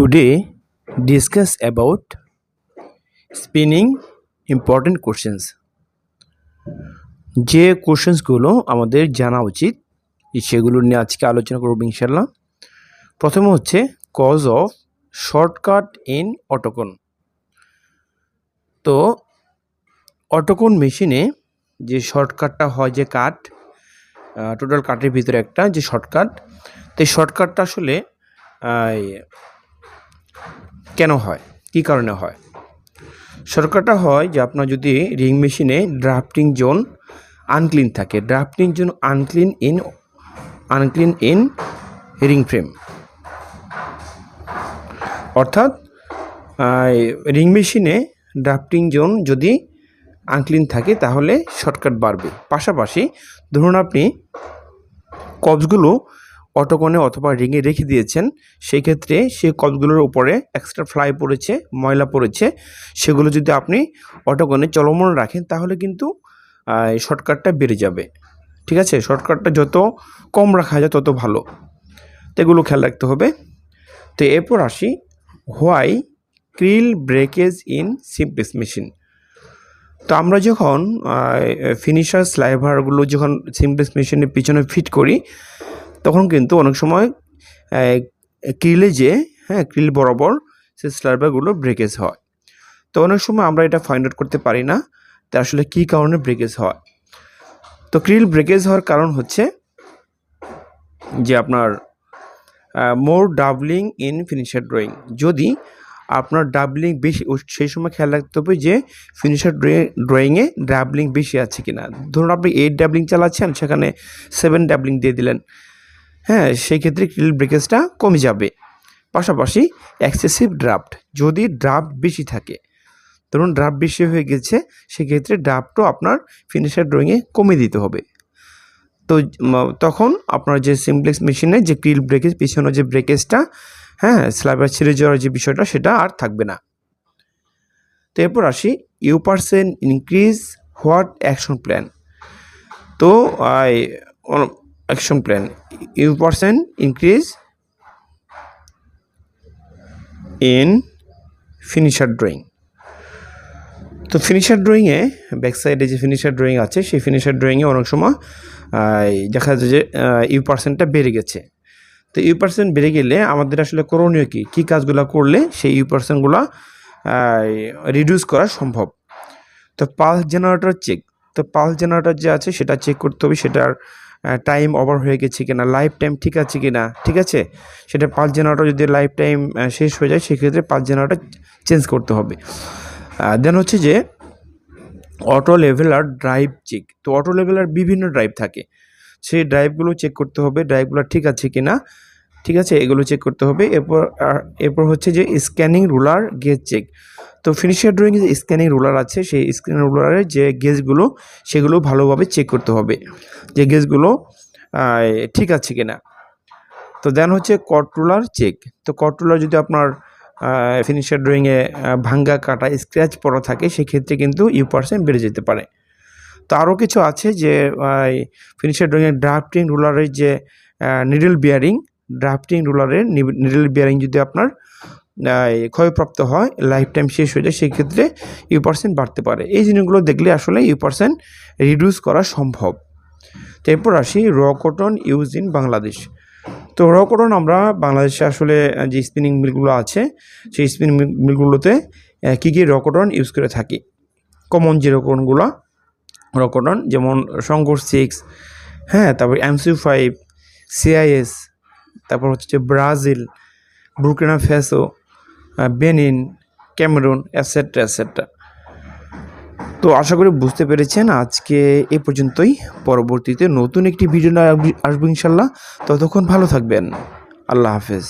Today, discuss about spinning important questions. যে কোশ্চেন্সগুলো আমাদের জানা উচিত সেগুলো নিয়ে আজকে আলোচনা করব ইনশাল্লাহ প্রথমে হচ্ছে cause of shortcut in autocone তো অটোকন মেশিনে যে শর্টকাটটা হয় যে কাট টোটাল কাটের ভিতরে একটা যে শর্টকাট তো শর্টকাটটা আসলে কেন হয়? কী কারণে হয়? শর্টকাটটা হয় যে আপনার যদি রিং মেশিনে ড্রাফটিং জোন আনক্লিন থাকে drafting zone unclean in unclean in ring frame অর্থাৎ রিং মেশিনে ড্রাফটিং জোন যদি আনক্লিন থাকে, তাহলে শর্টকাট বাড়বে। পাশাপাশি, ধরুন আপনি কবসগুলো অটোকনে অথবা রিংয়ে রেখে দিয়েছেন, সেই ক্ষেত্রে সেই কবসগুলোর উপরে এক্সট্রা ফ্লাই পড়েছে, ময়লা পড়েছে, সেগুলো যদি আপনি অটোকনে চলমান রাখেন, তাহলে কিন্তু শর্টকাটটা বেড়ে যাবে। ঠিক আছে? শর্টকাটটা যত কম রাখা যায়, তত ভালো। তো এগুলো খেয়াল রাখতে হবে। তো এরপর আসি why creel breakage in simplex machine? তো আমরা যখন ফিনিশার স্লাইভারগুলো যখন সিমপ্লেক্স মেশিনের পিছনে ফিট করি তখন কিন্তু অনেক সময় ক্রিলে যে হ্যাঁ ক্রিল বরাবর সে স্লাইভারগুলো ব্রেকেজ হয়। তো অনেক সময় আমরা এটা ফাইন্ড আউট করতে পারি না যে আসলে কী কারণে ব্রেকেজ হয়। তো ক্রিল ব্রেকেজ হওয়ার কারণ হচ্ছে যে আপনার more doubling in finisher drawing যদি আপনার ডাবলিং বেশি সেই সময় খেয়াল রাখতে হবে যে ফিনিশার ড্রয়িংয়ে ডাবলিং বেশি আছে কিনা। ধরুন আপনি এইট ডাবলিং চালাচ্ছেন, সেখানে সেভেন ডাবলিং দিয়ে দিলেন। হ্যাঁ সেই ক্ষেত্রে ক্রিল ব্রেকেজটা কমে যাবে। পাশাপাশি এক্সেসিভ ড্রাফট যদি ড্রাফট বেশি থাকে, ধরুন ড্রাফট বেশি হয়ে গেছে, সেক্ষেত্রে ড্রাফটও আপনার ফিনিশার ড্রয়িংয়ে কমে দিতে হবে। তো তখন আপনার যে সিমপ্লেক্স মেশিনে যে ক্রিল ব্রেকেজ পিছনে যে ব্রেকেজটা হ্যাঁ স্ল্যাবার ছিঁড়ে যাওয়ার যে বিষয়টা, সেটা আর থাকবে না। তো এরপর আসি U percent increase what action plan তো action plan U percent increase in finisher drawing তো ফিনিশার ড্রয়িংয়ে ব্যাক সাইডে যে ফিনিশার ড্রয়িং আছে, সেই ফিনিশার ড্রয়িংয়ে অনেক সময় দেখা যায় যে ইউ পার্সেন্টটা বেড়ে গেছে। তো ইউ পার্সেন্ট বেড়ে গেলে আমাদের আসলে করণীয় কী? কী কাজগুলো করলে সেই ইউ পার্সেন্টগুলো রিডিউস করা সম্ভব? তো পালস জেনারেটর চেক তো পালস জেনারেটর যে আছে, সেটা চেক করতে হবে, সেটার টাইম ওভার হয়ে গেছে কিনা লাইফ টাইম ঠিক আছে কিনা, ঠিক আছে? সেটা পাঁচ জেনারেটর যদি লাইফ টাইম শেষ হয়ে যায়, সেক্ষেত্রে পাঁচ জেনারেটর চেঞ্জ করতে হবে। দেন হচ্ছে যে অটো লেভেল আর ড্রাইভ চেক তো অটো লেভেল আর বিভিন্ন ড্রাইভ থাকে। সেই ড্রাইভগুলো চেক করতে হবে ড্রাইভগুলো ঠিক আছে কি না ঠিক আছে? এগুলো চেক করতে হবে। এরপর এরপর হচ্ছে যে স্ক্যানিং রুলার গেজ চেক তো ফিনিশার ড্রয়িং যে স্ক্যানিং রুলার আছে, সেই স্ক্যানিং রুলারের যে গেজগুলো সেগুলো ভালোভাবে চেক করতে হবে যে গেজগুলো ঠিক আছে কি না তো দেন হচ্ছে কট রুলার চেক তো কট রুলার যদি আপনার ফিনিশার ড্রয়িংয়ে ভাঙ্গা, কাটা স্ক্র্যাচ পড়া থাকে, সেক্ষেত্রে কিন্তু ইউ পার্সেন্ট বেড়ে যেতে পারে। তো আরও কিছু আছে যে ফিনিশার ড্রয়িংয়ের ড্রাফটিং রুলারের যে নিডল বিয়ারিং ড্রাফটিং রুলারের নিডল বিয়ারিং যদি আপনার ক্ষয়প্রাপ্ত হয় লাইফ টাইম শেষ হয়ে যায় সেক্ষেত্রে ইউ পার্সেন্ট বাড়তে পারে। এই জিনিসগুলো দেখলে আসলে ইউ পার্সেন্ট রিডিউস করা সম্ভব। তো এরপর আসি র কটন ইউজ ইন বাংলাদেশ। তো র কটন আমরা বাংলাদেশে আসলে যে স্পিনিং মিলগুলো আছে, সেই স্পিনিং মিলগুলোতে কী কী র কটন ইউজ করে থাকি। কমন যে রকমগুলো র কটন যেমন শঙ্কর সিক্স হ্যাঁ তারপর এমসিউ ফাইভ সিআইএস তারপর হচ্ছে Brazil, Burkina Faso Benin, Cameroon etcetera etcetera তো আশা করি বুঝতে পেরেছেন, আজকে এ পর্যন্তই। পরবর্তীতে নতুন একটি ভিডিও আসব ইনশাল্লাহ। ততক্ষণ ভালো থাকবেন। আল্লাহ হাফেজ।